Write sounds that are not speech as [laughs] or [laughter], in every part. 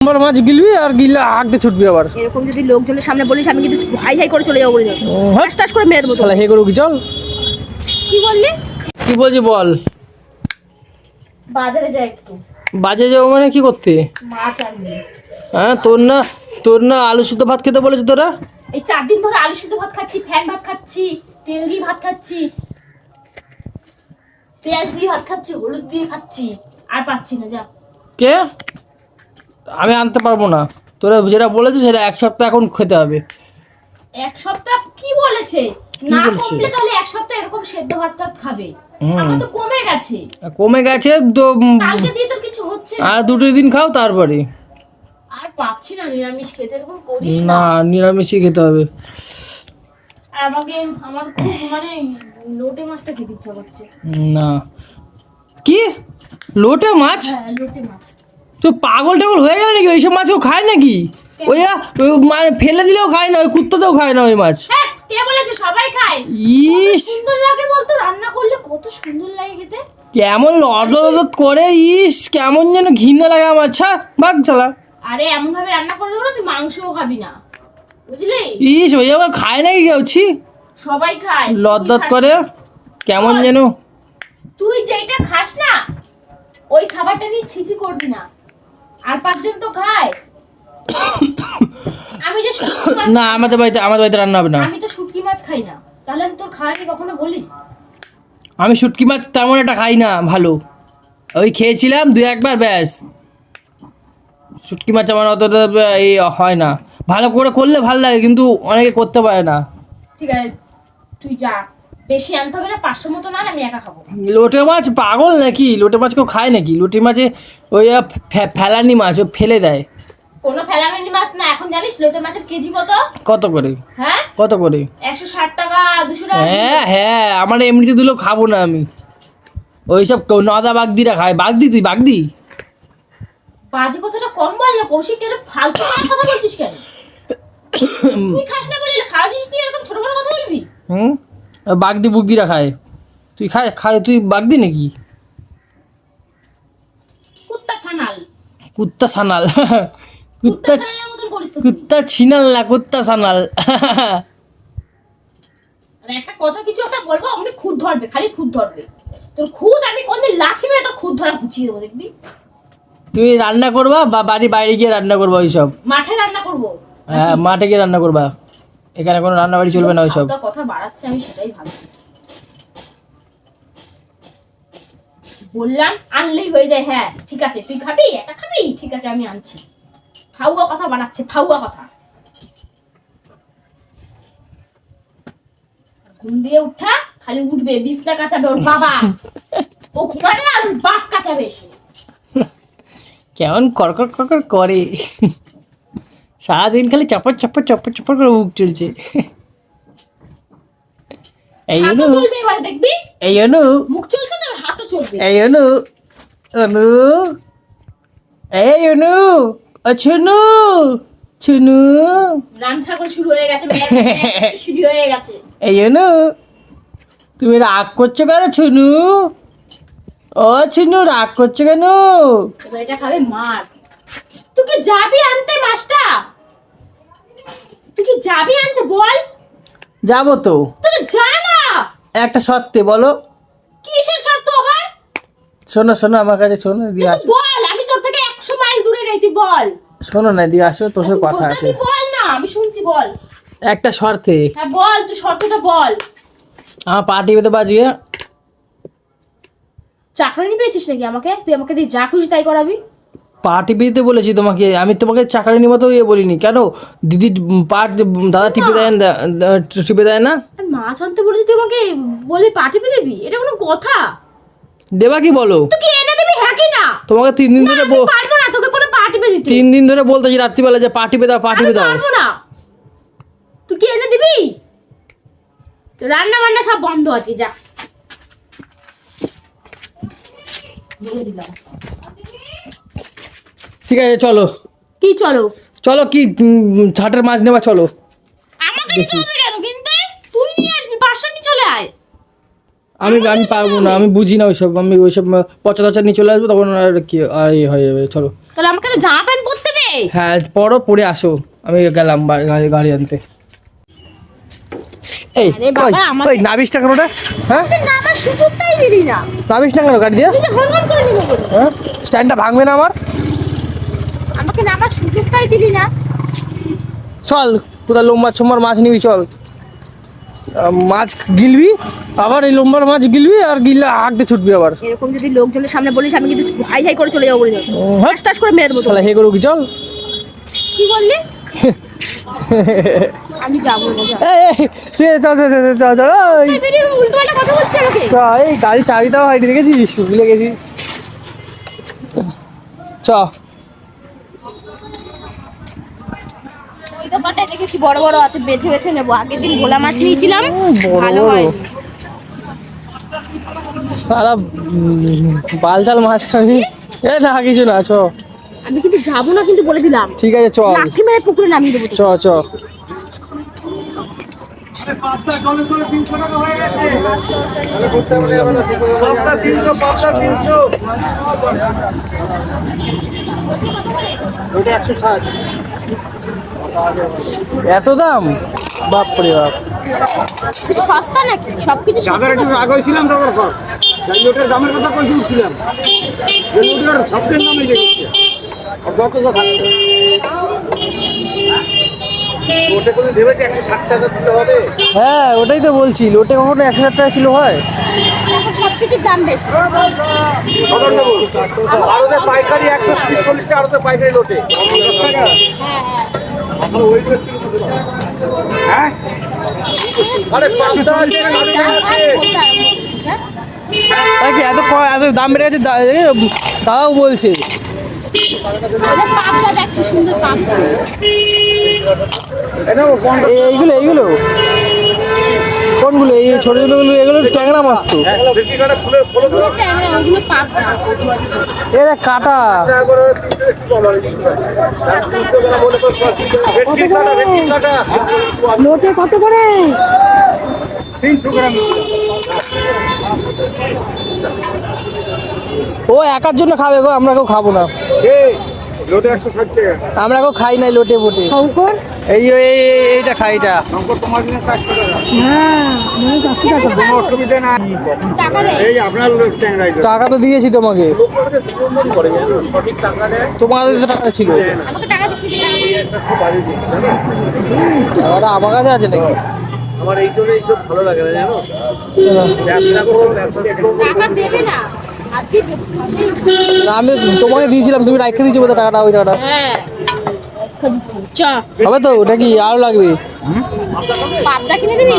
আমার মাছ গিলবি আর গিলে ছুটবি আবার। এরকম যদি লোকজনের সামনে বলিস আমি কিন্তু হাই হাই করে চলে যাব বলে যাব। ও, টাস করে মেরে দেবো। শালা হে করু কি চল। কি বললি? কি বলছি বল। বাজারে যাই একটু। বাজে যাব মানে কি করতে? মাছ আনবি। হ্যাঁ তোর না তোর না আলু সুদ্ধ ভাত খেতে বলেছে তোরা? এই চার দিন ধরে আলু সিদ্ধ ভাত খাচ্ছি ফ্যান ভাত খাচ্ছি তেল দিয়ে ভাত খাচ্ছি। পেঁয়াজ দিয়ে ভাত খাচ্ছি হলুদ দিয়ে খাচ্ছি। আর পাচ্ছি না যা। কে? আমি আনতে পারব না। তোরা যেটা বলেছিস সেটা এক সপ্তাহ এখন খেতে হবে। এক সপ্তাহ কি বলেছে? না কমলে তাহলে এক সপ্তাহ এরকম সেদ্ধ ভাত খাবে। আমার তো কমে গেছে। কমে গেছে তো কালকে দিয়ে কিছু হচ্ছে না। আর দুটো দিন খাও তারপরে। আর পাচ্ছি না নিরামিষ খেতে এরকম করিস না। না নিরামিষই খেতে হবে। আমাকে আমার খুব মানে লোটে মাছটা খেতে ইচ্ছা করছে। না। কি? লোটে মাছ? হ্যাঁ লোটে মাছ। তো পাগল টাগল হয়ে গেল নাকি? ওইসব মাছ কেউ খায় নাকি? ওই মানে ফেলে দিলেও খায় না ওই কুত্তাতেও খায় না ওই মাছ। কে বলেছে? সবাই খায়। ইস! সুন্দর লাগে বলতো রান্না করলে কত সুন্দর লাগে খেতে। কেমন লদ করে ইস! কেমন যেন ঘৃণা লাগে আমার। ছাড় বাঘ চালা। আরে এমন ভাবে রান্না করে দেবো না তুই মাংসও খাবি না। বুঝলি? ইস ওই আবার খায় নাকি কেউ? ছি! সবাই খায়। তুই করে কেমন যেন। তুই যেটা খাস না ওই খাবারটা নিয়ে ছিচি করবি না। আর পাঁচজন তো খায়। [coughs] আমি যে মাছ না আমাদের বাড়িতে আমাদের বাড়িতে রান্না হবে না। আমি তো শুটকি মাছ খাই না। তাহলে আমি তোর খাওয়ানি কখনো বলি? আমি শুটকি মাছ তেমন একটা খাই না ভালো। ওই খেয়েছিলাম দু একবার ব্যাস। শুটকি মাছ আমার অতটা এই হয় না। ভালো করে করলে ভালো লাগে কিন্তু অনেকে করতে পারে না। ঠিক আছে তুই যা। বেশি আনতে হবে না পাঁচশো মতো না আমি একা খাব। লোটে মাছ পাগল নাকি? লোটে মাছ কেউ খায় নাকি? লোটে মাছে ওই ফেলানি মাছ ও ফেলে দেয়। কোনো ফেলামেনি মাছ না এখন জানিস লোটে মাছের কেজি কত? কত করে? হ্যাঁ? কত করে? একশো ষাট টাকা দুশো টাকা। হ্যাঁ হ্যাঁ আমার এমনিতে দিলেও খাব না আমি। ওইসব কেউ নদা বাগদিরা খায়। বাগদি তুই বাগদি? বাজে কথাটা কম বল না কৌশিক কেন ফালতু কথা বলছিস কেন? [coughs] তুই খাস না বলে খাওয়া জিনিস নিয়ে এরকম ছোট বড় কথা বলবি? হুম? বাগদি বুগদিরা খায়। তুই খায় খায় তুই বাগদি নাকি? কুত্তা ছানাল। কুত্তা সানাল কুত্তা কুত্তা ছিনাল না কুত্তা সানাল একটা কথা কিছু একটা বলব অমনি খুদ ধরবে খালি খুদ ধরবে। তোর খুদ আমি কোনদিন লাথি মেরে তোর খুদ ধরা ঘুচিয়ে দেবো দেখবি? তুমি রান্না করবা বা বাড়ি বাইরে গিয়ে রান্না করবা ওইসব? মাঠে রান্না করব। হ্যাঁ মাঠে গিয়ে রান্না করবা। এখানে কোনো রান্না বাড়ি চলবে না ওইসব। কথা বাড়াচ্ছে আমি সেটাই ভাবছি। বললাম আনলেই হয়ে যায় হ্যাঁ ঠিক আছে তুই খাবি? একা খাবি? ঠিক আছে আমি আনছি। ফাউয়া কথা বানাচ্ছে ফাউয়া কথা। ঘুম দিয়ে উঠা খালি উঠবে বিছনা কাচাবে ওর বাবা। [laughs] ও ঘুমাবে আর ওর বাপ কাচাবে এসে। কেমন করকর করকর করে। সারাদিন খালি চপর চপর চপর চপর করে মুখ চলছে। এই অনু দেখবি? এই অনু। মুখ চলছে তো হাতও চলবে। এই অনু অনু। এই অনু ও ছুনু রাম ছাগল শুরু হয়ে গেছে [laughs] শুরু হয়ে গেছে। এই অনু তুমি রাগ করছ কেন ছুনু? ও ছুনু রাগ করছ কেন? এটা খাবে মার। তুই কি যাবি আনতে মাছটা তুই কি যাবি আনতে বল। যাব তো। তাহলে যা না। একটা সত্যি বলো। কিসের শর্ত আবার? শোনো শোনো আমার কাছে শোনো দিয়ে আসো। বল আমি তোর থেকে একশো মাইল দূরে নেই তুই বল। শোনো না দিয়ে আসো তোর সাথে কথা আছে। বল না আমি শুনছি বল। একটা শর্তে। হ্যাঁ বল তুই শর্তটা বল। আমার পার্টি পেতে বাজিয়ে চাকরানি পেয়েছিস নাকি আমাকে? তুই আমাকে দিয়ে যা খুশি তাই করাবি। পার্টি পেতে বলেছি তোমাকে আমি তোমাকে চাকরি নিব ইয়ে বলিনি। কেন? দিদি পাট দাদা টিপে দেয় না টিপে দেয় না? মাছ আনতে বলেছি তোমাকে বলে বলে পাঠিয়ে দিবি? এটা কোনো কথা? দেবা কি বলো? তুই কি এনে দিবি হ্যাঁ কি না? তোমাকে তিন দিন ধরে পারব না তোকে কোনো পার্টি পে দিতে। তিন দিন ধরে বলতেছি রাত্রিবেলা যে পার্টি পে দাও পার্টি আমি পে দাও। পারব না। তুই কি এনে দিবি? তো রান্না বান্না সব বন্ধ আছে যা। বলে দিলাম। ঠিক আছে চলো। কি চলো? চলো কি ছাটের মাছ নেবা চলো। আমাকে দিতে হবে কেন কিন্তু? তুই নিয়ে আসবি পাঁচশো নিয়ে চলে আয়। আমি আমি পারব না আমি বুঝি না ওইসব আমি ওইসব পচা টচা নিয়ে চলে আসব তখন আর কি ইয়ে হয়ে যাবে চলো। তাহলে আমাকে তো জামা প্যান্ট পরতে দে। হ্যাঁ পড়ো পড়ে আসো। আমি গেলাম গাড়ি আনতে। এই ওই, নাবিস না কেন ওটা? হ্যাঁ? নাবিস না কেন গাড়ি দিয়ে? হ্যাঁ? স্ট্যান্ডটা ভাঙবে না আমার? আমাকে না আমার সুযোগটাই দিলি না। চল কোথায় লোম্বার ছোম্বার মাছ নিবি চল। মাছ গিলবি আবার এই লোম্বার মাছ গিলবি আর গিললে হাঁকতে ছুটবি আবার। এরকম যদি লোকজনের সামনে বলিস আমি কিন্তু হাই হাই করে চলে যাব বলে দেবো। হ্যাঁ। টাস করে মেরে দেবো। তাহলে হে করুক চল। কি বললি? [laughs] আমি যাব। এই, এই, তুই চল চল চল চল চল ওই এই বেরিয়ে উল্টো পাল্টা কথা বলছিস আমাকে চ এই গাড়ি চাবিটাও হয়নি দেখেছিস ভুলে গেছি চ ওই দোকানটায় দেখেছি বড় বড় আছে বেছে বেছে নেব। আগের দিন ভোলা মাছ নিয়েছিলাম ভালো। হয়। সারা বালচাল মাছ খাবি এ না কিছু না চ। আমি কিন্তু যাব না কিন্তু বলে দিলাম। ঠিক আছে চল লাঠি মেরে পুকুরে নামিয়ে দেবো চ। চ। তিনশো তিনশো। ওটা একশো ষাট। এত দাম? বাপরে বাপ। সস্তা নাকি? সব কিছু যাদের একটু রাগ হয়েছিলাম তাদের পর যাই লোটের দামের কথা কইছি উঠছিলাম। যে লোটের সবচেয়ে দামে লেগেছে আর যত যত থাকছে ষাট হ্যাঁ ওটাই তো বলছি। লোটে কখনো একশো হাজার টাকা কিলো হয়? এখন সব কিছুর দাম বেশি। পাইকারি একশো তিরিশ চল্লিশ টাকা পাইকারি লোটে। হ্যাঁ আরে পাঁচটা আছে দাম আছে এত এত দাম বেড়ে গেছে? দাদাও বলছে। এইগুলো পাপটা কোনগুলো এই ছোট ছোটগুলো এগুলো ট্যাংরা মাছ তো। এ দেখ কাটা। লোটে কত করে ও একার জন্য খাবে গো আমরা কেউ খাব না। এই, লোটে একশো ষাট টাকা। আমরা কেউ খাই নাই লোটে মোটে শঙ্কর? এই এই এই- এইটা খাই এটা তোমার জন্য চারশো টাকা। হ্যাঁ মানে কোনো অসুবিধা না টাকা এই আপনার তো। টাকা তো দিয়েছি তোমাকে। তোমার তো টাকা ছিল। আমার কাছে আছে নাকি? আমার এই জন্য এইসব ভালো লাগে না জানো? ব্যবসা করব ব্যবসা দেবে না আর দিবে সেই- না, আমি তোমাকে দিয়েছিলাম তুমি রাখতে দিয়েছ বোধহয় টাকাটা ওই টাকাটা। হ্যাঁ। হবে তো নাকি আরও লাগবে? কিনে দিবি?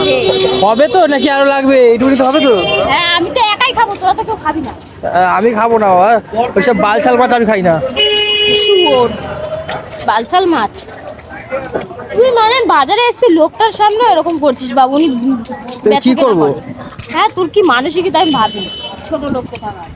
হবে তো নাকি আরও লাগবে? এইটুকুনি তো হবে তো। হ্যাঁ আমি তো একাই খাব তোরা তো কেউ খাবি না। আমি খাব না বাবা। ওইসব বালছাল মাছ আমি খাই না। শুয়োর বালছাল মাছ। তুই মানে বাজারে এসে লোকটার সামনে এরকম করছিস বাবু উনি কি করব? হ্যাঁ তোর কি মানসিকতা আমি ভাবি ছোট লোক কোথাকার